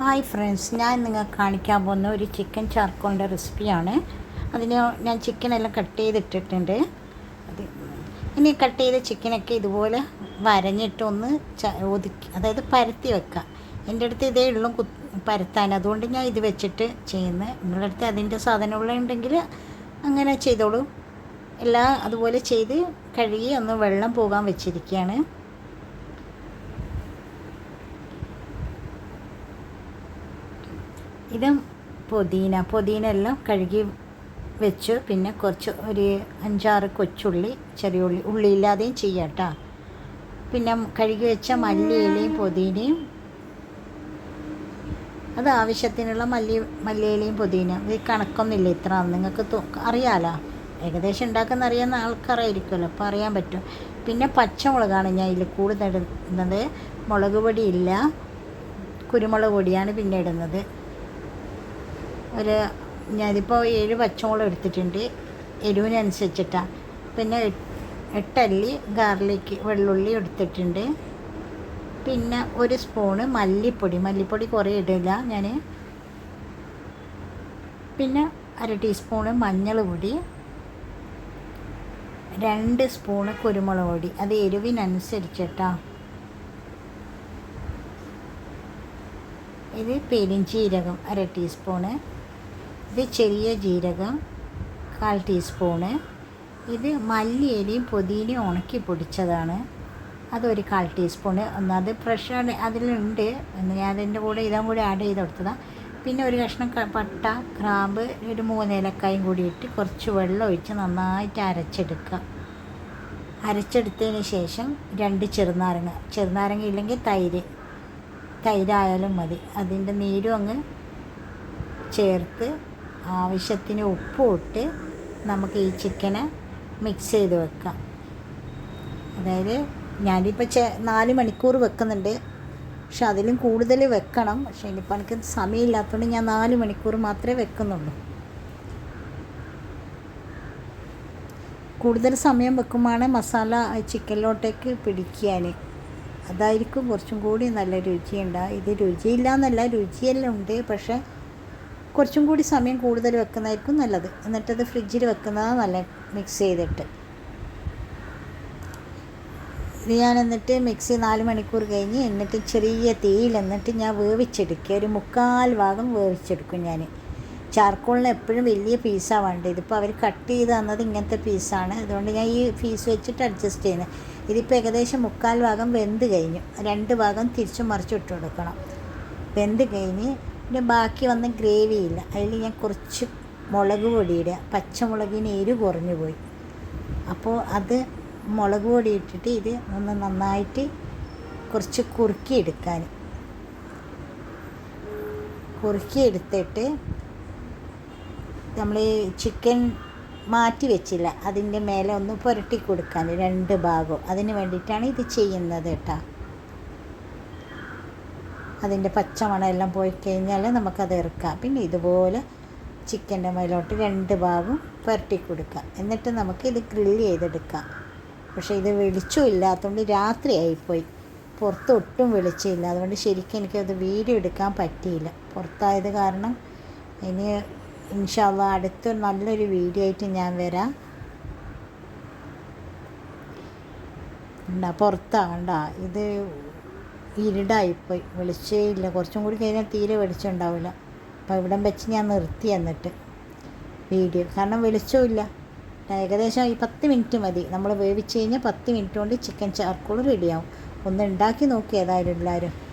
Hi friends ഞാൻ നിങ്ങൾക്ക് കാണിക്കാൻ പോകുന്ന ഒരു ചിക്കൻ ചാർക്കോളിന്റെ റെസിപ്പിയാണ് അതിന് ഞാൻ ചിക്കനെല്ലാം കട്ട് ചെയ്തിട്ടിട്ടുണ്ട്. അത് ഇനി കട്ട് ചെയ്ത ചിക്കനൊക്കെ ഇതുപോലെ വരഞ്ഞിട്ടൊന്ന് ച ഒതുക്കി അതായത് പരത്തി വെക്കാം. എന്റെ അടുത്ത് ഇതേ ഉള്ളു കു പരത്താൻ. അതുകൊണ്ട് ഞാൻ ഇത് വെച്ചിട്ട് ചെയ്യുന്നത് നിങ്ങളുടെ അടുത്ത് അതിന്റെ സാധനമുള്ളുണ്ടെങ്കിൽ അങ്ങനെ ചെയ്തോളൂ. എല്ലാം അതുപോലെ ചെയ്ത് കഴുകി ഒന്ന് വെള്ളം പോകാൻ വെച്ചിരിക്കുകയാണ് ഇത് പുതിന പുതിന എല്ലാം കഴുകി വെച്ചു പിന്നെ കുറച്ച് ഒരു അഞ്ചാറ് കൊച്ചുള്ളി ചെറിയ ഉള്ളി ഉള്ളി ഇല്ലാതെയും ചെയ്യാം കേട്ടോ പിന്നെ കഴുകി വെച്ച മല്ലിയിലയും പുതിനയും അത് ആവശ്യത്തിനുള്ള മല്ലി മല്ലിയിലയും പുതിന ഇത് കണക്കൊന്നുമില്ല ഇത്ര നിങ്ങൾക്ക് അറിയാലോ. ഏകദേശം ഉണ്ടാക്കുന്ന അറിയാവുന്ന ആൾക്കാരായിരിക്കുമല്ലോ അപ്പോൾ അറിയാൻ പറ്റും. പിന്നെ പച്ചമുളകാണ് ഞാൻ ഇതിൽ കൂടുതൽ ഇടുന്നത്. മുളക് പൊടി ഇല്ല കുരുമുളക് പൊടിയാണ് പിന്നെ ഇടുന്നത്. ഒരു ഞാനിപ്പോൾ ഏഴ് പച്ചമുളക് എടുത്തിട്ടുണ്ട്. എരിവിനനുസരിച്ചിട്ടാണ് പിന്നെ എട്ടല്ലി ഗാർലിക് വെള്ളുള്ളി എടുത്തിട്ടുണ്ട്. പിന്നെ ഒരു സ്പൂണ് മല്ലിപ്പൊടി. മല്ലിപ്പൊടി കുറേ ഇടില്ല ഞാൻ പിന്നെ അര ടീസ്പൂണ് മഞ്ഞൾ പൊടി രണ്ട് സ്പൂണ് കുരുമുളക് പൊടി അത് എരിവിനനുസരിച്ചിട്ടാ. ഇത് പെരിഞ്ചീരകം അര ടീസ്പൂണ്. ഇത് ചെറിയ ജീരകം കാൽ ടീസ്പൂണ്. ഇത് മല്ലിയിലയും പുതിനയും ഉണക്കി പൊടിച്ചതാണ്. അതൊരു കാൽ ടീസ്പൂണ്. ഒന്നത് ഫ്രഷ് അതിലുണ്ട്. എന്ന് ഞാൻ അതിന്റെ കൂടെ ഇതും കൂടി ആഡ് ചെയ്ത് കൊടുത്തതാണ് പിന്നെ ഒരു കഷ്ണം പട്ട ക്രാമ്പ് ഒരു മൂന്നേലക്കായും കൂടി ഇട്ട് കുറച്ച് വെള്ളം ഒഴിച്ച് നന്നായിട്ട് അരച്ചെടുക്കുക. അരച്ചെടുത്തതിന് ശേഷം രണ്ട് ചെറുനാരങ്ങ ചെറുനാരങ്ങ ഇല്ലെങ്കിൽ തൈര്. തൈരായാലും മതി. അതിന്റെ നീരും അങ്ങ് ചേർത്ത് ആവശ്യത്തിന് ഉപ്പും ഇട്ട് നമുക്ക് ഈ ചിക്കനെ മിക്സ് ചെയ്ത് വെക്കാം. അതായത് ഞാനിപ്പോൾ ചെ നാല് മണിക്കൂർ വെക്കുന്നുണ്ട്. പക്ഷെ അതിലും കൂടുതൽ വെക്കണം. പക്ഷേ ഇനിയിപ്പോൾ എനിക്ക് സമയമില്ലാത്തതുകൊണ്ട് ഞാൻ നാല് മണിക്കൂർ മാത്രമേ വെക്കുന്നുള്ളൂ. കൂടുതൽ സമയം വെക്കുമ്പോഴാണ് മസാല ചിക്കനിലോട്ടേക്ക് പിടിക്കാൻ അതായിരിക്കും കുറച്ചും കൂടി നല്ല രുചിയുണ്ടാകുക ഇത് രുചിയില്ല എന്നല്ല രുചിയെല്ലാം ഉണ്ട്. പക്ഷേ കുറച്ചും കൂടി സമയം കൂടുതൽ വെക്കുന്നതായിരിക്കും നല്ലത്. എന്നിട്ടത് ഫ്രിഡ്ജിൽ വെക്കുന്നതാണ് നല്ല മിക്സ് ചെയ്തിട്ട്. ഇത് ഞാൻ എന്നിട്ട് മിക്സി നാല് മണിക്കൂർ കഴിഞ്ഞ് എന്നിട്ട് ചെറിയ തീയിൽ എന്നിട്ട് ഞാൻ വേവിച്ചെടുക്കുക. ഒരു മുക്കാൽ ഭാഗം വേവിച്ചെടുക്കും ഞാൻ. ചാർക്കോളിന് എപ്പോഴും വലിയ പീസാണ് വേണ്ടത്. ഇതിപ്പോൾ അവർ കട്ട് ചെയ്ത് തന്നത് ഇങ്ങനത്തെ പീസാണ് അതുകൊണ്ട് ഞാൻ ഈ പീസ് വെച്ചിട്ട് അഡ്ജസ്റ്റ് ചെയ്യുന്നത്. ഇതിപ്പോൾ ഏകദേശം മുക്കാൽ ഭാഗം വെന്ത് കഴിഞ്ഞു. രണ്ട് ഭാഗം തിരിച്ചു മറിച്ചിട്ട് കൊടുക്കണം വെന്ത് കഴിഞ്ഞ് പിന്നെ ബാക്കി വന്ന ഗ്രേവിയില്ല അതിൽ ഞാൻ കുറച്ച് മുളക് പൊടിയിടുക പച്ചമുളകിന് എരി കുറഞ്ഞു പോയി. അപ്പോൾ അത് മുളക് പൊടി ഇട്ടിട്ട് ഇത് ഒന്ന് നന്നായിട്ട് കുറച്ച് കുറുക്കി എടുക്കാൻ. കുറുക്കി എടുത്തിട്ട് നമ്മൾ ചിക്കൻ മാറ്റി വെച്ചില്ല. അതിന്റെ മേലെ ഒന്ന് പുരട്ടി കൊടുക്കാൻ. രണ്ട് ഭാഗവും അതിന് വേണ്ടിയിട്ടാണ് ഇത് ചെയ്യുന്നത് കേട്ടോ. അതിന്റെ പച്ചമണമെല്ലാം പോയി കഴിഞ്ഞാൽ നമുക്കത് ഇറക്കാം. പിന്നെ ഇതുപോലെ ചിക്കന്റെ മേലോട്ട് രണ്ട് ഭാഗം പുരട്ടി കൊടുക്കാം. എന്നിട്ട് നമുക്ക് ഇത് ഗ്രില്ല് ചെയ്തെടുക്കാം. പക്ഷേ ഇത് വെളിച്ചം ഇല്ലാത്തതുകൊണ്ട് രാത്രി ആയിപ്പോയി. പുറത്ത് ഒട്ടും വെളിച്ചമില്ല. അതുകൊണ്ട് ശരിക്കും എനിക്കത് വീഡിയോ എടുക്കാൻ പറ്റിയില്ല. പുറത്തായത് കാരണം ഇനി ഇൻഷാല്ല അടുത്ത നല്ലൊരു വീഡിയോ ആയിട്ട് ഞാൻ വരാം. ഉണ്ടാ പുറത്താണ്ട ഇത് ഇരുടായിപ്പോയി വെളിച്ചേ ഇല്ല കുറച്ചും കൂടി കഴിഞ്ഞാൽ തീരെ വെളിച്ചം ഉണ്ടാവില്ല അപ്പോൾ ഇവിടം വെച്ച് ഞാൻ നിർത്തി എന്നിട്ട് വീഡിയോ. കാരണം വെളിച്ചമില്ല ഏകദേശം ഈ പത്ത് മിനിറ്റ് മതി. നമ്മൾ വേവിച്ച് കഴിഞ്ഞാൽ പത്ത് മിനിറ്റ് കൊണ്ട് ചിക്കൻ ചാർക്കോൾ റെഡിയാവും. ഒന്ന് ഉണ്ടാക്കി നോക്കി ഏതായാലും എല്ലാവരും.